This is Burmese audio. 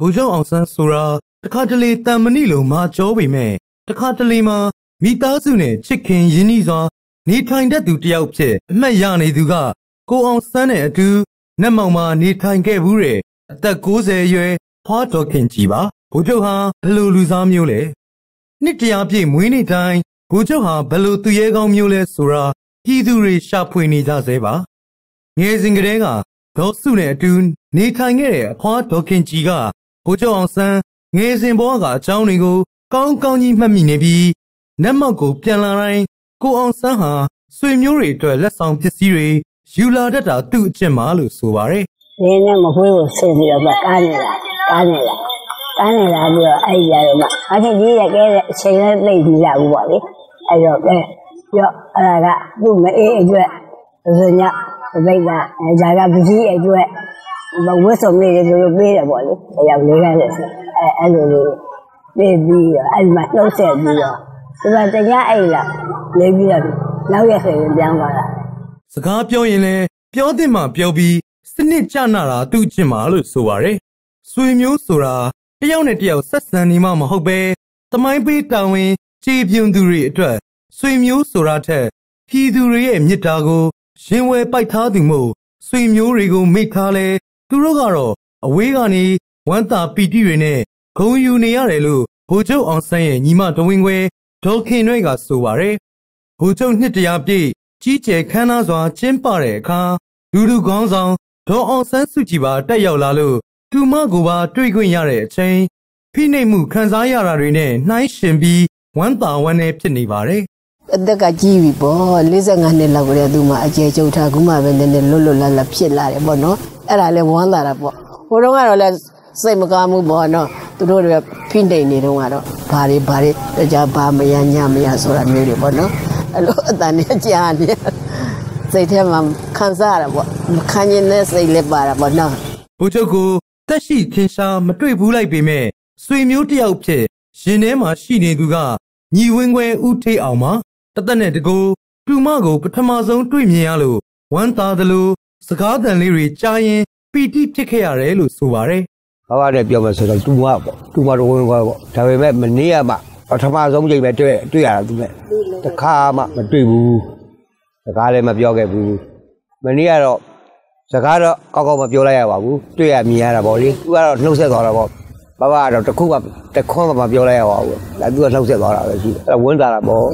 ဗိုလ်ချုပ်အောင်ဆန်းဆိုတာတခါတလေတန်မဏိလိုမာကြောပေမဲ့တခါတလေမှာမိသားစုနဲ့ချစ်ခင်ရင်းနှီးစွာနေထိုင်တတ်သူတယောက်ဖြစ်အမှတ်ရနေသူကကိုအောင်ဆန်းနဲ့အတူနတ်မောင်မှာနေထိုင်ခဲ့ဘူးတဲ့အသက်60အရွယ်ဖွားတော်ခင်ကြီးပါဗိုလ်ချုပ်ဟာဘယ်လိုလူစားမျိုးလဲနှစ်တရာပြည့်မွေးနေ့တိုင်းဗိုလ်ချုပ်ဟာဘယ်လိုသူရဲကောင်းမျိုးလဲဆိုတာပြည်သူတွေရှာဖွေနေကြသေးပါငယ်စဉ်ကတည်းကဒေါ်စုနဲ့အတူနေထိုင်ခဲ့တဲ့အဖွားဒေါခင်ကြီးက ဗိုလ်ချုပ်အောင်ဆန်းငယ်စဉ်ဘဝကအကြောင်းတွေကိုကောင်းကောင်းကြီးမှတ်မိနေပြီးနတ်မောက်ကိုပြန်လာတိုင်းကိုအောင်ဆန်းဟာဆွေမျိုးတွေအတွက်လက်ဆောင်ပစ္စည်းတွေယူလာတတ်တာသူ့အကျင့်မှာလို့ဆိုပါတယ်။ဒီနဲ့မခွေးကိုဆင်ပြီးတော့ကားနေတာကားနေတာကားနေတာပြီးတော့အဲ့ဒီရတော့မှအချင်းကြီးရကဲတဲ့အချိန်နဲ့သိပြီးရဘူးပေါ့လေ။အဲ့တော့ကဲရော့အဲ့ဒါကသူ့မအေးအတွက်ဇညသိကအဲဂျာကပကြီးအတွက် ဝတ်စုံလေးတွေလိုလိုပေးတယ်ပေါ့လေ။အဲ့ရောက်လေးကလည်းအဲအဲ့လိုလေးပေးပြီးတော့အဲ့ဒီမှာနှုတ်ဆက်ပြီးတော့ဒီမှာတညအဲ့လာလေးပြီးတော့နောက်ရက်ဆိုရင်ပြောင်းသွားတာစကားပြောရင်လည်းပြောတဲ့မှာပြောပြီးစနစ်ကျနာတာသူ့အကျင့်မှာလို့ဆိုပါတယ်ဆွေမျိုးဆိုတာတယောက်နဲ့တယောက်ဆက်ဆံနေမှမဟုတ်ပဲသမိုင်းပေးတာဝန်ခြေပြုံသူတွေအတွက်ဆွေမျိုးဆိုတာထက်ပြည်သူတွေရဲ့မေတ္တာကိုရင်ဝယ်ပိုက်ထားသူမို့ဆွေမျိုးတွေကိုမိထားလဲ သူတို့ကတော့အဝေးကနေဝမ်းသာပီတိတွေနဲ့ဂုံယူနေရတယ်လို့ဗိုလ်ချုပ်အောင်ဆန်းရဲ့ညီမတဝင်းခွဲဒေါ်ခင်ရွဲ့ကဆိုပါတယ်ဗိုလ်ချုပ်နှစ်တရာပြည့်ကြီးကျယ်ခမ်းနားစွာကျင်းပတဲ့အခါလူလူကောင်းဆောင်ဒေါ်အောင်ဆန်းစုကြည်ပါတက်ရောက်လာလို့သူမကိုပါတွေ့ခွင့်ရတဲ့အချိန်ဖိနှိပ်မှုခံစားရတာတွေနဲ့နှိုင်းယှဉ်ပြီးဝမ်းသာဝမ်းနည်းဖြစ်နေပါတယ်အသက်ကကြီးပြီပေါ့45နှစ်လောက်ကလေးကသူမှအကျယ်ကျုပ်ထားခုမှပဲနည်းနည်းလွတ်လွတ်လပ်လပ်ဖြစ်လာတယ်ပေါ့နော် အဲ့ဒါလဲဝမ်းသာတာပေါ့ဟိုတုန်းကတော့လဲစိတ်မကောင်းမှုပေါ့နော်သူတို့တွေဖိနှိပ်နေတုန်းကတော့ဘာတွေဘာတွေတကြဘာမရညမရဆိုတာမျိုးတွေပေါ့နော်အဲ့လိုအတန်နဲ့ကြားနေစိတ်ထဲမှာခံစားရတာပေါ့မခံရင်လည်းစိတ်လည်းပါတာပေါ့နော်။ဗိုလ်ချုပ်ကိုတက်ရှိထင်ရှားမတွေ့ဘူးလိုက်ပေမဲ့ဆွေမျိုးတစ်ယောက်ဖြစ်ရင်ထဲမှာရှိနေသူကညီဝင်းခွဲဦးထေးအောင်မှာတသက်နဲ့တကူသူမကိုပထမဆုံးတွေ့မြင်ရလို့ဝမ်းသာတယ်လို့ စကားသံလေးတွေကြားရင်ပီတိဖြစ်ခဲ့ရတယ်လို့ဆိုပါတယ်ဘာဘာနဲ့ပြောမယ်ဆိုတော့တူမပေါ့တူမတော့ဝင်သွားပေါ့ဒါပေမဲ့မနေ့ကမှပထမဆုံးချိန်ပဲတွေ့တွေ့ရတာသူနဲ့တခါမှမတွေ့ဘူးစကားလည်းမပြောခဲ့ဘူးမနေ့ကတော့စကားတော့ကောက်ကောက်မပြောလိုက်ရပါဘူးတွေ့ရမြင်ရတာပေါ့လေသူကတော့နှုတ်ဆက်သွားတာပေါ့ဘာဘာကတော့တခုမှတခွန်းမှမပြောလိုက်ရပါဘူးဒါသူကနှုတ်ဆက်သွားတာပဲရှိတယ်အဲ့ဒါဝန်တာတာပေါ့